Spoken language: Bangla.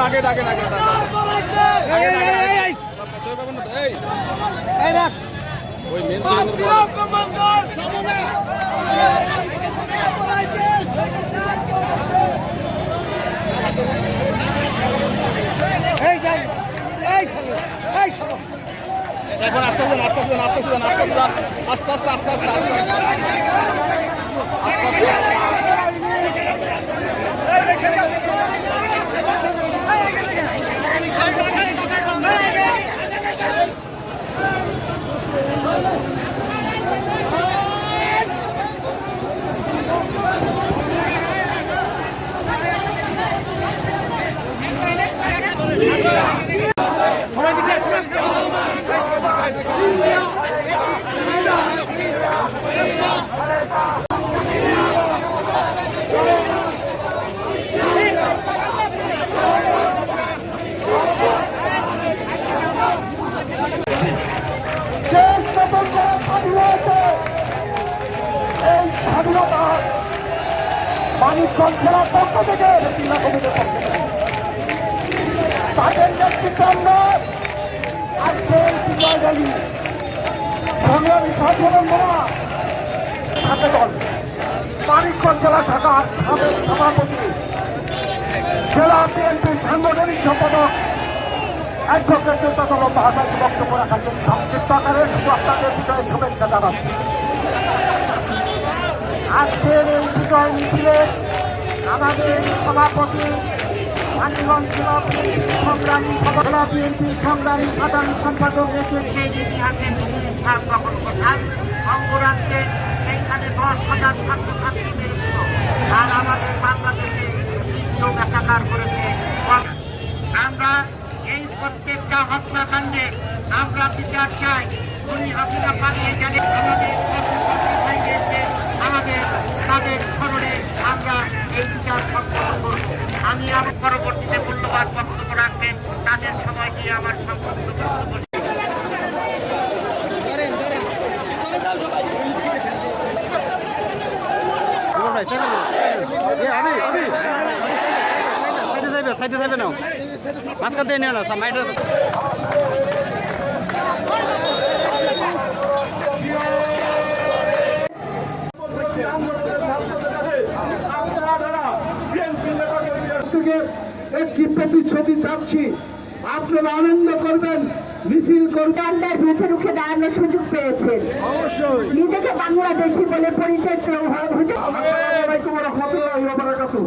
আগে ডাকে না আগে ডাকে। পাশে পাবেন না তো, এই। ওই মেন এখন আস্তে আস্তে আস্তে আস্তে আস্তে আস্তে আস্তে আস্তে আস্তে আস্তে আস্তে আস্তে আস্তে মানিকগঞ্জ জেলার পক্ষ থেকে থেকে তাদের নেতৃত্বে আমরা আজকে বিজয় র্যালি সংগ্রামী সাধারণ মোড়া ছাত্র দল মানিকগঞ্জ জেলা শাখার সাবেক সভাপতি, জেলা বিএনপির সাংগঠনিক সম্পাদক, অ্যাডভোকেট তথা মহাকাশ বক্তব্য রাখার জন্য সংক্ষিপ্ত আকারে শুধু আপনাদের বিজয়ের শুভেচ্ছা জানাচ্ছি। আজকের এই বিজয় মিছিলে আমাদের সভাপতি মানিগঞ্জ জেলা বিএনপি সংগ্রামী সভা বিএনপির সংগ্রামী সাধারণ সম্পাদক এসে সেই ইতিহাসে তিনি স্থান দখল করছেন অঙ্গরাজ্যে সেইখানে দশ হাজার ছাত্রছাত্রী মেরেছিল। আর আমাদের বাংলাদেশে দ্বিতীয় ব্যাসাকার করেছে আমরা এই প্রত্যেকটা হত্যাকাণ্ডে আমরা বিচার চাই। উনি হাসিনা পালিয়ে গেলে আমাদের ছাত্রছাত্রী ভাইদেরকে আমাদের তাদের স্মরণে আমরা এই বিচার সম্পন্ন করব আমি আমার পরবর্তীতে মূল্যবান বক্তব্য রাখবেন। তাদের সময় দিয়ে আমার সংক্ষিপ্ত বক্তব্য সাইডে যাবে না মাঝখান দিয়ে নিও না সব মাইটা থেকে একটি প্রতিশ্রুতি চাচ্ছি। আপনারা আনন্দ করবেন মিছিল করবেন। বিরুদ্ধে রুখে দাঁড়ানোর সুযোগ পেয়েছেন। অবশ্যই। নিজেকে বাংলাদেশি বলে পরিচয় দেওয়া হতে আসসালামু আলাইকুম ওয়া রাহমাতুল্লাহি ওয়া বারাকাতুহু।